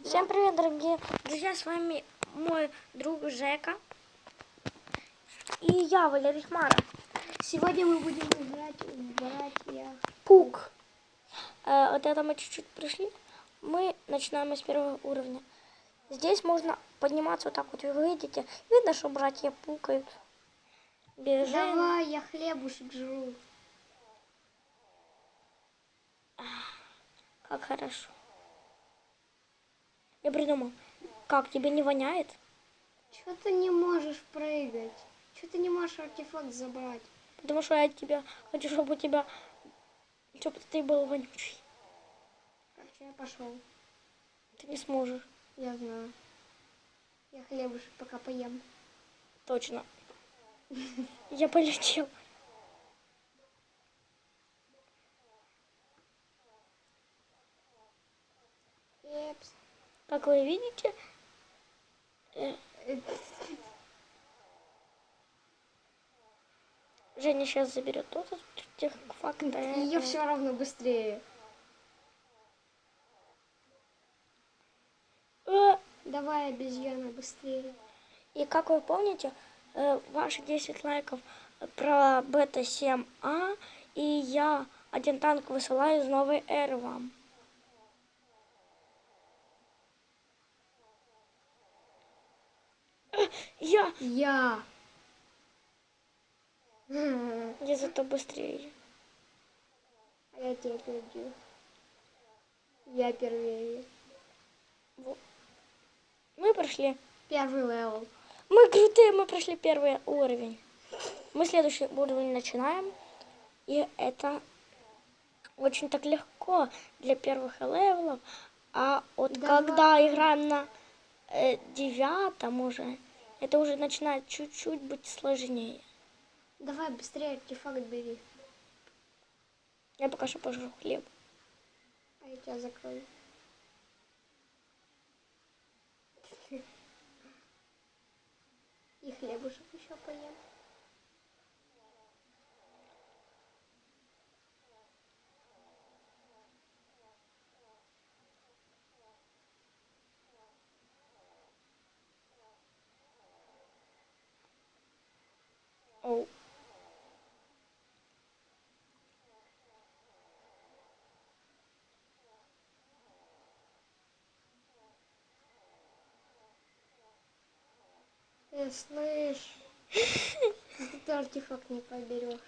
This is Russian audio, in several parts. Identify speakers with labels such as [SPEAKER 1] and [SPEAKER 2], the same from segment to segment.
[SPEAKER 1] Всем привет, дорогие друзья! С вами мой друг Жека. И я, Валерий Хмара.
[SPEAKER 2] Сегодня мы будем играть в братья.
[SPEAKER 1] Пук. Э, вот это мы чуть-чуть пришли. Мы начинаем с первого уровня. Здесь можно подниматься вот так вот. Вы видите? Видно, что братья пукают. Бежим.
[SPEAKER 2] Давай, я хлебушек жру.
[SPEAKER 1] Как хорошо. Я придумал. Как, тебе не воняет?
[SPEAKER 2] Чего ты не можешь прыгать? Чего ты не можешь артефакт забрать?
[SPEAKER 1] Потому что я тебя хочу, чтобы у тебя... Чтобы ты был вонючий.
[SPEAKER 2] Короче, я пошел.
[SPEAKER 1] Ты не сможешь.
[SPEAKER 2] Я знаю. Я хлебушек пока поем.
[SPEAKER 1] Точно. Я полетел. Как вы видите, э, Женя сейчас заберет тот техфакт.
[SPEAKER 2] Ее все равно быстрее.
[SPEAKER 1] Э,
[SPEAKER 2] Давай, обезьяна, быстрее.
[SPEAKER 1] И как вы помните, э, ваши 10 лайков про бета 7А, и я один танк высылаю из новой эры вам. Э, Я!
[SPEAKER 2] Я.
[SPEAKER 1] Я зато быстрее.
[SPEAKER 2] А я тебя перебью. Я первее.
[SPEAKER 1] Во. Мы прошли.
[SPEAKER 2] Первый левел.
[SPEAKER 1] Мы крутые, мы прошли первый уровень. Мы следующий уровень начинаем. И это очень так легко для первых левелов. А вот
[SPEAKER 2] Давай.
[SPEAKER 1] когда играем на э, девятом уже, это уже начинает чуть-чуть быть сложнее.
[SPEAKER 2] Давай быстрее артефакт бери.
[SPEAKER 1] Я пока что пожру хлеб.
[SPEAKER 2] А я тебя закрою. И хлебушек еще поем.
[SPEAKER 1] Оу.
[SPEAKER 2] Ты слышь? Ты артефакт не поберешь.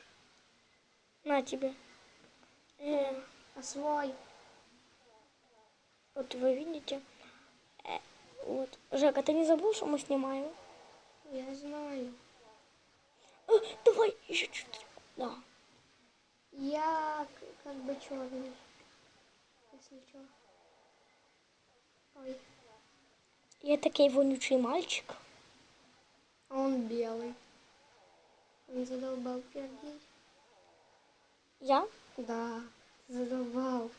[SPEAKER 1] На тебе. Э,
[SPEAKER 2] А свой?
[SPEAKER 1] вот вы видите. Э, вот. Жека, ты не забыл, что мы снимаем?
[SPEAKER 2] Я знаю.
[SPEAKER 1] Э, давай еще чуть-чуть. Да.
[SPEAKER 2] Я как бы черный. Если что. Ой.
[SPEAKER 1] Я такой вонючий мальчик.
[SPEAKER 2] А он белый. Он задолбал пердеть.
[SPEAKER 1] Я?
[SPEAKER 2] Да, задолбал.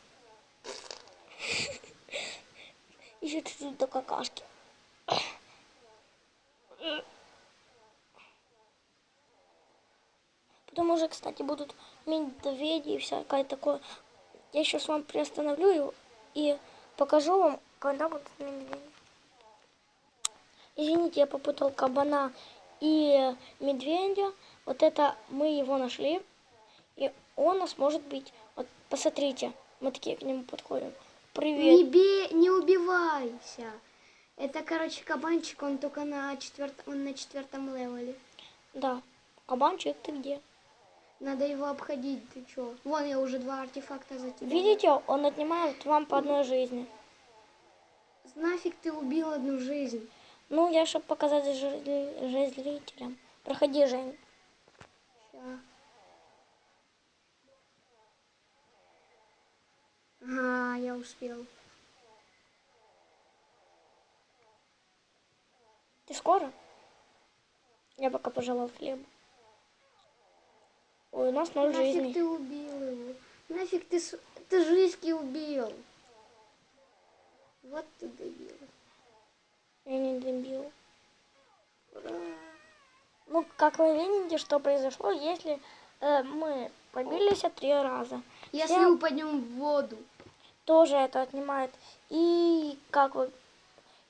[SPEAKER 1] Еще чуть-чуть до какашки. Уже, кстати, будут медведи и всякое такое. Я сейчас вам приостановлю и покажу вам, когда будут медведи. Извините, я попутал кабана и медведя. Вот это мы его нашли. И он нас может бить. Вот посмотрите, мы такие к нему подходим. Привет.
[SPEAKER 2] Не бей, не убивайся. Это, короче, кабанчик, он только на четвертом, он на четвертом левеле.
[SPEAKER 1] Да. Кабанчик, ты где?
[SPEAKER 2] Надо его обходить, ты чё? Вон я уже два артефакта за тебя.
[SPEAKER 1] Видите, он отнимает вам по одной жизни.
[SPEAKER 2] Нафиг ты убил одну жизнь?
[SPEAKER 1] Ну, я чтобы показать зрителям. Проходи, Жень.
[SPEAKER 2] Ща. Ага, я успел.
[SPEAKER 1] Ты скоро? Я пока пожелал хлеба. Ой, у нас ноль
[SPEAKER 2] Нафиг
[SPEAKER 1] жизней.
[SPEAKER 2] ты убил его? Нафиг ты, ты жизни убил? Вот ты дебил.
[SPEAKER 1] Я не дебил.
[SPEAKER 2] Ура.
[SPEAKER 1] Ну, как вы видите, что произошло, если э, мы побились три раза.
[SPEAKER 2] Если
[SPEAKER 1] Всем-
[SPEAKER 2] упадем в воду.
[SPEAKER 1] тоже это отнимает. И как вы,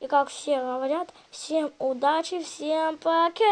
[SPEAKER 1] и как все говорят, всем удачи, всем пока!